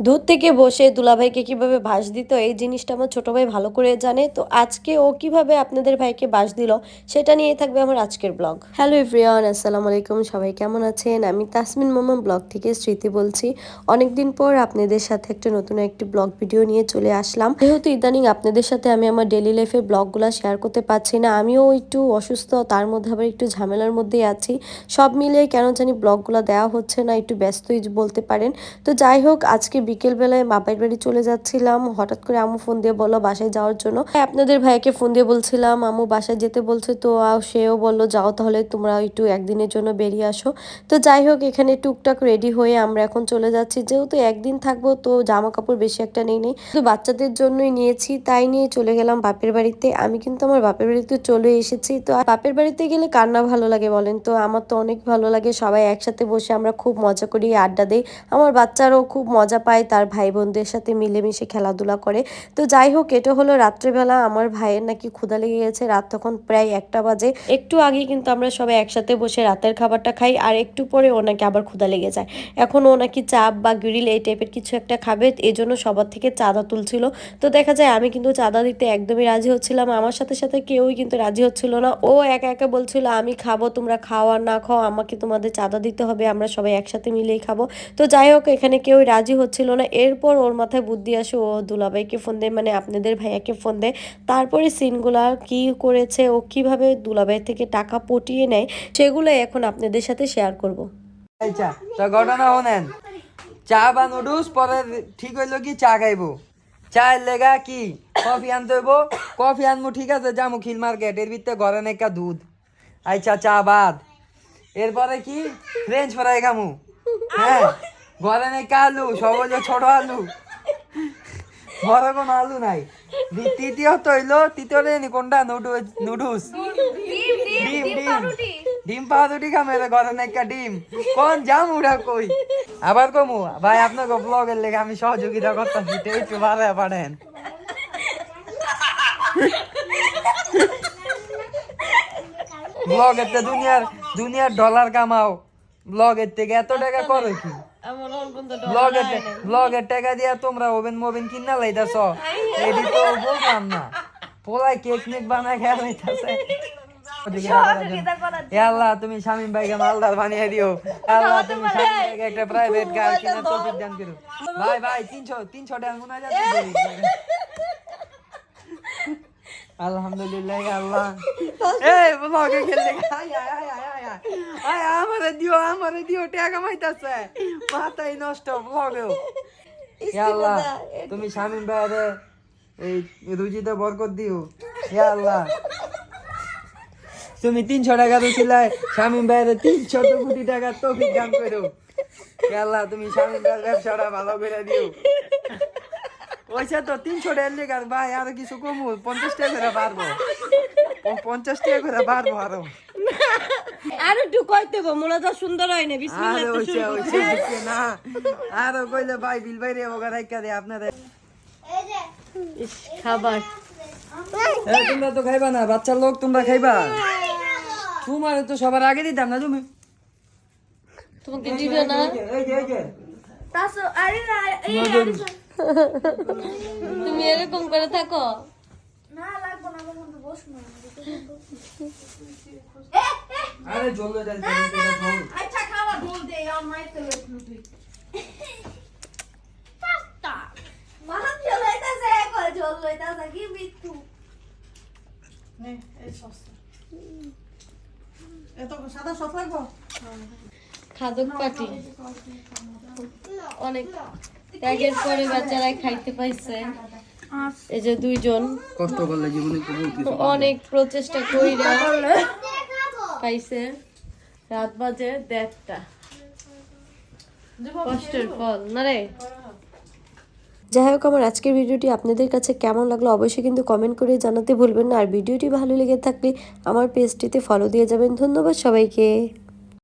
দূর থেকে বসে দুলাভাইকে কীভাবে বাস দিত, এই জিনিসটা আমার ছোট ভাই ভালো করে জানে। তো আজকে ও কীভাবে আপনাদের ভাইকে বাস দিল, সেটা নিয়ে থাকবে আমার আজকের ব্লগ। হ্যালো এভরিওয়ান, আসসালামু আলাইকুম, সবাই কেমন আছেন? আমি তাসমিন মামা ব্লগ থেকে স্মৃতি বলছি। অনেকদিন পর আপনাদের সাথে একটা নতুন একটি ব্লগ ভিডিও নিয়ে চলে আসলাম। যেহেতু ইদানিং আপনাদের সাথে আমি আমার ডেলি লাইফের ব্লগগুলো শেয়ার করতে পারছি না, আমিও একটু অসুস্থ, তার মধ্যে আবার একটু ঝামেলার মধ্যেই আছি। সব মিলিয়ে কেন জানি ব্লগগুলো দেওয়া হচ্ছে না, একটু ব্যস্তই বলতে পারেন। তো যাই হোক, আজকে বিকেলবেলায় বাবার বাড়ি চলে যাচ্ছিলাম। হঠাৎ করে আমু ফোন দিয়ে বলল বাসায় যাওয়ার জন্য। আপনাদের ভাইকে ফোন দিয়ে বলছিলাম আমু বাসায় যেতে বলছে তো। সেও বলল, যাও তাহলে তোমরা একটু একদিনের জন্য বেরিয়ে আসো। তো যাই হোক, এখানে টুকটাক রেডি হয়ে আমরা এখন চলে যাচ্ছি। যেহেতু একদিন থাকব, তো জামা কাপড় বেশি একটা নেই নেই। তো বাচ্চাদের জন্যই নিয়েছি, তাই নিয়ে চলে গেলাম বাপের বাড়িতে। আমি কিন্তু আমার বাপের বাড়িতে চলে এসেছি। তো বাপের বাড়িতে গেলে কান্না ভালো লাগে বলেন তো? আমার তো অনেক ভালো লাগে। সবাই একসাথে বসে আমরা খুব মজা করি, আড্ডা দিই। আমার বাচ্চারাও খুব মজা পায়। তার ভাই বোনদের সাথে মিলেমিশে খেলাধুলা করে। তো যাই হোক, এটা হলো রাত্রেবেলা। আমার ভাইয়ের নাকি ক্ষুধা লেগে গেছে। রাত তখন প্রায় একটা বাজে। একটু আগে কিন্তু আমরা সবাই একসাথে বসে রাতের খাবারটা খাই, আর একটু পরে ও নাকি আবার ক্ষুধা লেগে যায়। এখন ও নাকি চাপ বা গ্রিল এই টাইপের কিছু একটা খাবে, এজন্য সবার থেকে চাঁদা তুলছিল। তো দেখা যায়, আমি কিন্তু চাঁদা দিতে একদমই রাজি হচ্ছিলাম। আমার সাথে সাথে কেউই কিন্তু রাজি হচ্ছিল না। ও একা একা বলছিল, আমি খাব, তোমরা খাও আর না খাও। আমাকে তোমাদের চাঁদা দিতে হবে। আমরা সবাই একসাথে মিলেই খাব। তো যাই হোক, এখানে কেউ রাজি হচ্ছিল না, এরপর ওর মাথায় বুদ্ধি আসে, ও দুলাভাইকে ফোন দেয় মানে আপনাদের ভাইয়াকে ফোন দেয় তারপরে সিনগুলা কি করেছে, ও কীভাবে দুলাভাই থেকে টাকা পটিয়ে নেয় সেগুলো এখন আপনাদের সাথে শেয়ার করব। তো ঘটনা শোনেন। চা বা নুডলস পরে ঠিক হইল কি চা খাইবো? চায়ের লেগা কি? কফি আনতে হইব? কফি আনব ঠিক আছে, যামু খিল মার্কেট, এর ভিতরে ঘরে নেকা দুধ। আচ্ছা চা বাদ। এরপরে কি? ফ্রেঞ্চ ফ্রাই খামু। হ্যাঁ ঘরে নেকা আলু সব ছোট আলু। ঘরে কোনো আলু নাই। তৃতীয়ত হইল তৃতীয়তে নি কোনটা? নুডলস নুডলস ডিম ডিম ডিম পাউরুটি। খামে রে ঘরে নাকি ডিম। কোন জাম উড়া কই? আবার কমু ভাই আপনাকে ব্লগের লেগে আমি সহযোগিতা করতাম একটু ভালো পারেন। ব্লগের তো দুনিয়ার দুনিয়ার ডলার কামাও। ব্লগের থেকে এত টাকা করো কি? ব্লগের ব্লগের টাকা দিয়া তোমরা ওভেন মোভেন কিনা লাইতাছ? তো বললাম না। পোলাই কেক মেক বানায় খেয়া লাইতাছে। আল্লাহ তুমি শামিম ভাইকে মালদার বানিয়ে দিও। আল্লাহ তুমি একটা প্রাইভেট কিনে করো ভাই ভাই তিনশো তিনশো টাকা যাচ্ছে আলহামদুলিল্লাহ আল্লাহ। এই ব্লগে খেলতে আয় আয় আয়। আয় আমারে দিও আমারে দিও টাকা মাইতাছে। মাথাই নষ্ট ব্লগেও আল্লাহ তুমি শামিম ভাইরে এই রুজিতে বরকত দিও। আল্লাহ তুমি তিনশো টাকা রুচিলায় শামিম ভাইরে তিনশো কোটি টাকা তৌফিক দান করো। আল্লাহ তুমি শামিম ভাইয়ের ব্যবসাটা ভালো করে দিও। পয়সা তো তিনশো টাকার লেগে ভাই আরও কিছু কমু পঞ্চাশ টাকা করে পারব পঞ্চাশ টাকা করে পারব আরও। আর একটু কইতে গো মোলাটা সুন্দর হয় না দিচ্ছে না। আরও কইলে ভাই বিল বাইরে ওগা রাইকা দে আপনাদের। খাবার। এ, তোমরা তো খাইবা না বাচ্চার লোক তোমরা খাইবা। তোমার তো সবার আগে দিতাম না তুমি। তোমাকে দিবে না? এই যে এই যে তুমি এরকম করে থাকো। আরে জল দেন আচ্ছা খাওয়া ঢোল দে আর মাইতে লুটলুটি পাস্তা মাহাম চলাইতাছে একবার ঝোল কি বিট্টু নে এই সস্তা এত সাদা সস লাগবো খাদক পাটি অনেক ত্যাগের পরে বাচ্চারা খাইতে পাইছে এই যে দুইজন কষ্ট করলে জীবনে অনেক প্রচেষ্টা কইরা পাইছে। রাত বাজে দেড়টা। কষ্টের ফল না রে? যাই হোক আমার আজকের ভিডিওটি আপনাদের কাছে কেমন লাগল অবশ্যই কিন্তু কমেন্ট করে জানাতে ভুলবেন না। আর ভিডিওটি ভালো লেগে থাকলে আমার পেজটিতে ফলো দিয়ে যাবেন। ধন্যবাদ সবাইকে।